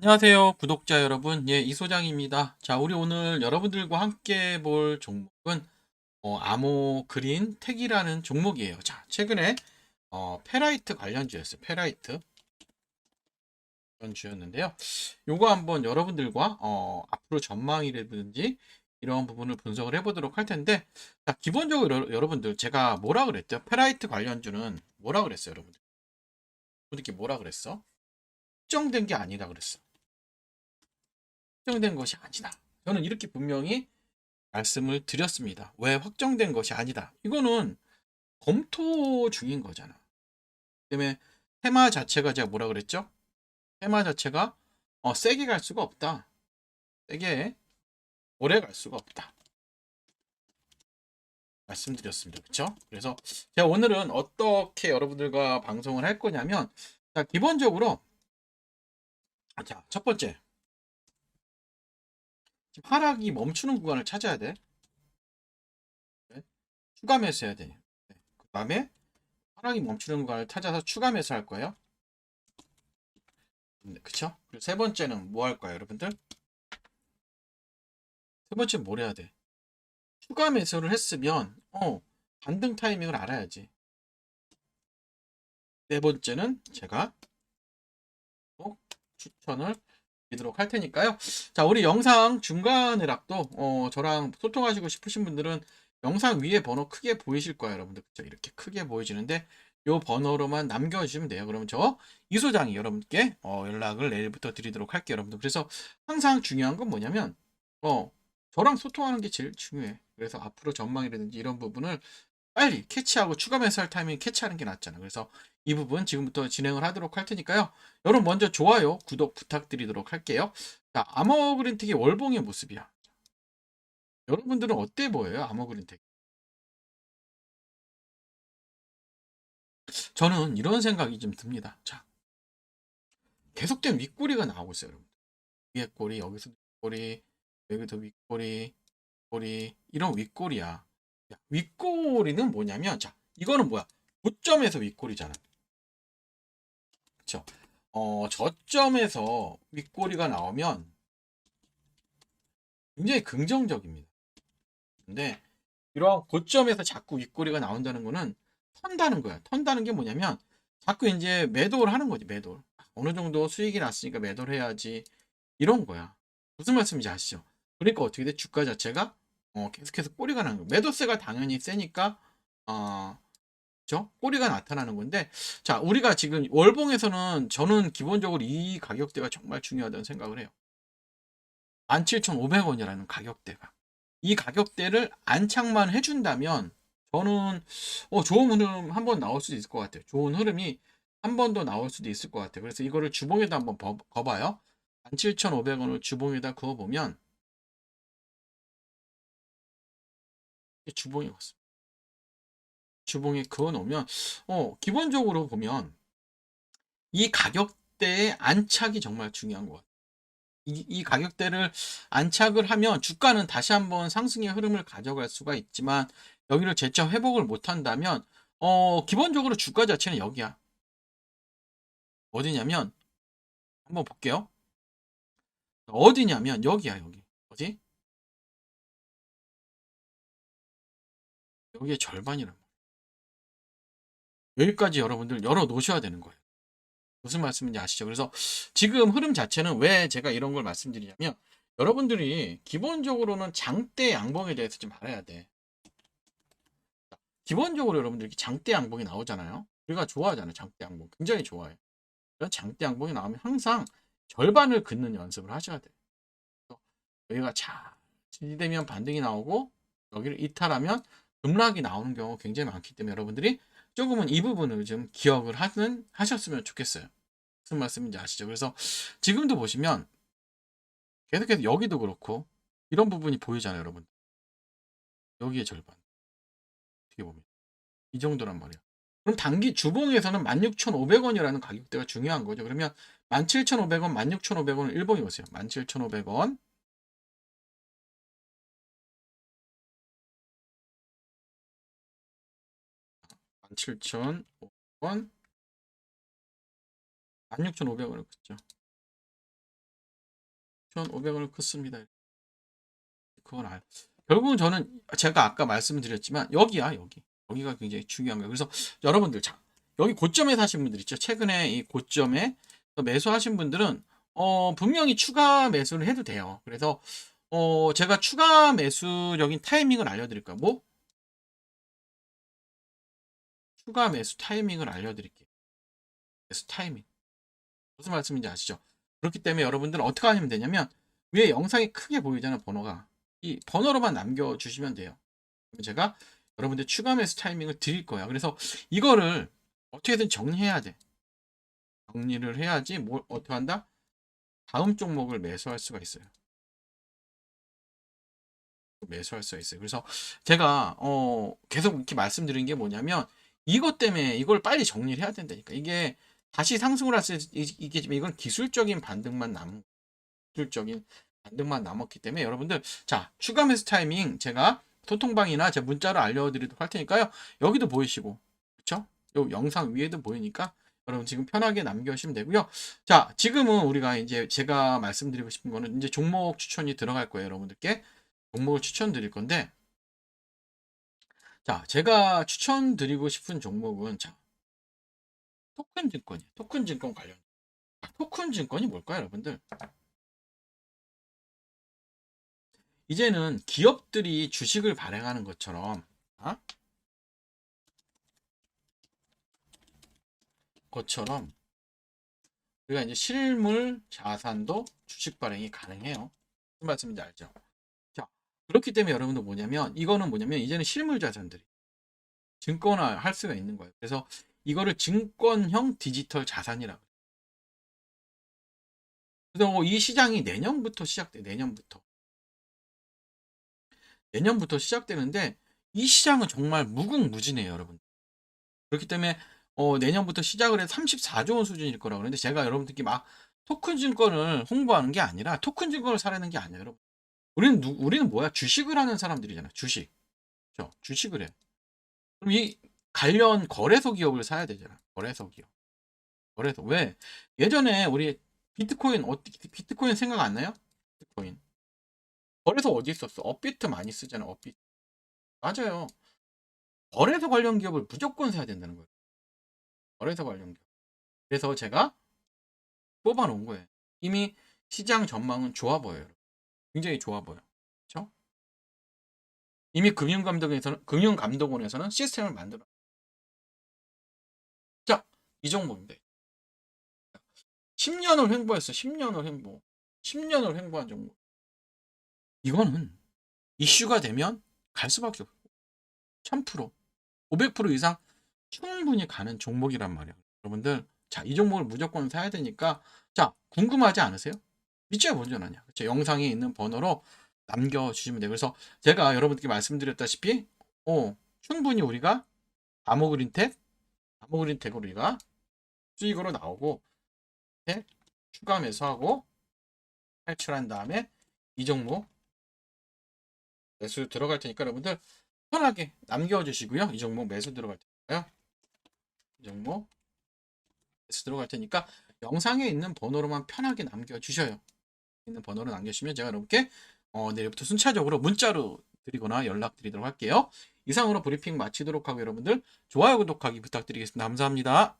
안녕하세요, 구독자 여러분. 예, 이소장입니다. 자, 우리 오늘 여러분들과 함께 볼 종목은 어, 아모 그린 택이라는 종목이에요. 자, 최근에 어, 페라이트 관련주였어요. 페라이트 관련주였는데요. 요거 한번 여러분들과 어, 앞으로 전망이라든지 이런 부분을 분석을 해보도록 할 텐데, 자, 기본적으로 여러- 여러분들 제가 뭐라 그랬죠? 페라이트 관련주는 뭐라 그랬어요, 여러분들? 어떻게 뭐라 그랬어? 확정된 게 아니다 그랬어. 확정된 것이 아니다. 저는 이렇게 분명히 말씀을 드렸습니다. 왜 확정된 것이 아니다. 이거는 검토 중인 거잖아. 때문에 테마 자체가 제가 뭐라 그랬죠? 테마 자체가 어, 세게 갈 수가 없다. 세게 오래 갈 수가 없다. 말씀드렸습니다. 그렇죠? 그래서 제가 오늘은 어떻게 여러분들과 방송을 할 거냐면 자, 기본적으로 자, 첫 번째 지금 하락이 멈추는 구간을 찾아야 돼. 네. 추가 매수해야 돼. 네. 그 다음에 하락이 멈추는 구간을 찾아서 추가 매수할 거예요. 네, 그쵸? 그리고 세 번째는 뭐할 거예요, 여러분들? 세 번째는 뭘 해야 돼? 추가 매수를 했으면, 어, 반등 타이밍을 알아야지. 네 번째는 제가 꼭 추천을 드리도록 할 테니까요. 자, 우리 영상 중간에 락도 어, 저랑 소통하시고 싶으신 분들은 영상 위에 번호 크게 보이실 거예요, 여러분들. 그쵸? 이렇게 크게 보이시는데 요 번호로만 남겨주시면 돼요. 그러면 저 이소장이 여러분께 어, 연락을 내일부터 드리도록 할게요, 여러분들. 그래서 항상 중요한 건 뭐냐면 어, 저랑 소통하는 게 제일 중요해. 그래서 앞으로 전망이라든지 이런 부분을 빨리 캐치하고 추가 매수할 타이밍 캐치하는 게 낫잖아. 그래서 이 부분 지금부터 진행을 하도록 할 테니까요. 여러분 먼저 좋아요, 구독 부탁드리도록 할게요. 자, 아머그린텍의 월봉의 모습이야. 여러분들은 어때 보여요? 아머그린텍. 저는 이런 생각이 좀 듭니다. 자, 계속된 윗꼬리가 나오고 있어요, 여러분. 위에 꼬리, 여기서 윗꼬리, 여기도 윗꼬리, 꼬리, 이런 윗꼬리야. 야, 윗꼬리는 뭐냐면, 자, 이거는 뭐야? 고점에서 윗꼬리잖아. 그쵸? 어, 저점에서 윗꼬리가 나오면 굉장히 긍정적입니다. 근데 이러한 고점에서 자꾸 윗꼬리가 나온다는 거는 턴다는 거야. 턴다는 게 뭐냐면 자꾸 이제 매도를 하는 거지, 매도. 어느 정도 수익이 났으니까 매도를 해야지. 이런 거야. 무슨 말씀인지 아시죠? 그러니까 어떻게 돼? 주가 자체가 어, 계속해서 꼬리가 나는 거야. 매도세가 당연히 세니까 어? 꼬리가 나타나는 건데 자, 우리가 지금 월봉에서는 저는 기본적으로 이 가격대가 정말 중요하다는 생각을 해요. 17,500원이라는 가격대가. 이 가격대를 안착만 해준다면 저는 어, 좋은 흐름 한 번 나올 수도 있을 것 같아요. 좋은 흐름이 한 번 더 나올 수도 있을 것 같아요. 그래서 이거를 주봉에다 한번 버, 거봐요. 17,500원을 주봉에다 그어보면 주봉이 왔습니다. 주봉에 그어 놓으면 어, 기본적으로 보면 이 가격대의 안착이 정말 중요한 것 같아요. 이, 이 가격대를 안착을 하면 주가는 다시 한번 상승의 흐름을 가져갈 수가 있지만 여기를 재차 회복을 못 한다면 어, 기본적으로 주가 자체는 여기야. 어디냐면 한번 볼게요. 어디냐면 여기야, 여기. 어디? 여기에 절반이란 말이야. 여기까지 여러분들 열어 놓으셔야 되는 거예요. 무슨 말씀인지 아시죠? 그래서 지금 흐름 자체는 왜 제가 이런 걸 말씀드리냐면 여러분들이 기본적으로는 장대 양봉에 대해서 좀 알아야 돼. 기본적으로 여러분들 이렇게 장대 양봉이 나오잖아요. 우리가 좋아하잖아요. 장대 양봉. 굉장히 좋아해. 장대 양봉이 나오면 항상 절반을 긋는 연습을 하셔야 돼요. 여기가 잘 지지되면 반등이 나오고 여기를 이탈하면 급락이 나오는 경우가 굉장히 많기 때문에 여러분들이 조금은 이 부분을 좀 기억을 하는 하셨으면 좋겠어요. 무슨 말씀인지 아시죠? 그래서 지금도 보시면 계속해서 여기도 그렇고 이런 부분이 보이잖아요, 여러분. 여기에 절반. 어떻게 보면 이 정도란 말이야. 그럼 단기 주봉에서는 16,500원이라는 가격대가 중요한 거죠. 그러면 17,500원, 16,500원을 일봉이 보세요. 17,500원. 17,500원. 16,500원을 그죠 9,500원을 긋습니다. 그건 알. 결국은 저는 제가 아까 말씀드렸지만 여기야 여기 여기가 굉장히 중요한 거예요. 그래서 여러분들 자 여기 고점에 사신 분들 있죠. 최근에 이 고점에 매수하신 분들은 어 분명히 추가 매수를 해도 돼요. 그래서 어 제가 추가 매수적인 타이밍을 알려드릴 거예 추가 매수 타이밍을 알려드릴게요. 매수 타이밍 무슨 말씀인지 아시죠? 그렇기 때문에 여러분들은 어떻게 하면 되냐면 위에 영상이 크게 보이잖아요 번호가 이 번호로만 남겨주시면 돼요. 제가 여러분들 추가 매수 타이밍을 드릴 거야. 그래서 이거를 어떻게든 정리해야 돼. 정리를 해야지 뭘 어떻게 한다? 다음 종목을 매수할 수가 있어요. 매수할 수가 있어요. 그래서 제가 어 계속 이렇게 말씀드린 게 뭐냐면 이것 때문에 이걸 빨리 정리를 해야 된다니까. 이게 다시 상승을 할수 이게 이건 기술적인 반등만 남은 기술적인 반등만 남았기 때문에 여러분들 자 추가 매수 타이밍 제가 소통방이나 제 문자로 알려드리도록 할 테니까요. 여기도 보이시고 그렇죠? 요 영상 위에도 보이니까 여러분 지금 편하게 남겨주시면 되고요. 자 지금은 우리가 이제 제가 말씀드리고 싶은 거는 이제 종목 추천이 들어갈 거예요. 여러분들께 종목을 추천드릴 건데 자 제가 추천드리고 싶은 종목은 자 토큰 증권이에요. 토큰 증권 관련 토큰 증권이 뭘까요, 여러분들? 이제는 기업들이 주식을 발행하는 것처럼 어? 것처럼 우리가 이제 실물 자산도 주식 발행이 가능해요. 무슨 말씀인지 알죠? 자, 그렇기 때문에 여러분들 뭐냐면 이거는 뭐냐면 이제는 실물 자산들이 증권화 할 수가 있는 거예요. 그래서 이거를 증권형 디지털 자산이라고. 그래서 이 시장이 내년부터 시작돼. 내년부터. 내년부터 시작되는데 이 시장은 정말 무궁무진해요, 여러분. 그렇기 때문에 어, 내년부터 시작을 해서 34조 원 수준일 거라고 그러는데 제가 여러분들께 막 토큰 증권을 홍보하는 게 아니라 토큰 증권을 사라는 게 아니에요, 여러분. 우리는 누, 우리는 뭐야? 주식을 하는 사람들이잖아. 주식. 그렇죠? 주식을 해. 그럼 이 관련 거래소 기업을 사야 되잖아. 거래소 기업. 거래소. 왜? 예전에 우리 비트코인 어떻게 비트코인 생각 안 나요? 비트코인. 거래소 어디 있었어? 업비트 많이 쓰잖아. 업비트. 맞아요. 거래소 관련 기업을 무조건 사야 된다는 거예요. 거래소 관련 기업. 그래서 제가 뽑아 놓은 거예요. 이미 시장 전망은 좋아 보여요. 굉장히 좋아 보여. 그렇죠? 이미 금융감독원에서는 금융감독원에서는 시스템을 만들어. 자, 이 종목인데. 10년을 횡보했어. 10년을 횡보. 10년을 횡보한 종목. 이거는 이슈가 되면 갈 수밖에 없고 1000% 500% 이상 충분히 가는 종목이란 말이에요. 여러분들 자, 이 종목을 무조건 사야 되니까 자, 궁금하지 않으세요? 믿져야 먼저 나냐. 제 영상에 있는 번호로 남겨주시면 돼요. 그래서 제가 여러분들께 말씀드렸다시피 어, 충분히 우리가 아모그린텍 아모그린텍으로 우리가 수익으로 나오고 네, 추가 매수하고 탈출한 다음에 이 종목 매수 들어갈 테니까 여러분들 편하게 남겨주시고요. 이 종목 매수 들어갈 테니까요. 이 종목 매수 들어갈 테니까 영상에 있는 번호로만 편하게 남겨주셔요. 있는 번호로 남겨주시면 제가 여러분께 어, 내일부터 순차적으로 문자로 드리거나 연락드리도록 할게요. 이상으로 브리핑 마치도록 하고 여러분들 좋아요 구독하기 부탁드리겠습니다. 감사합니다.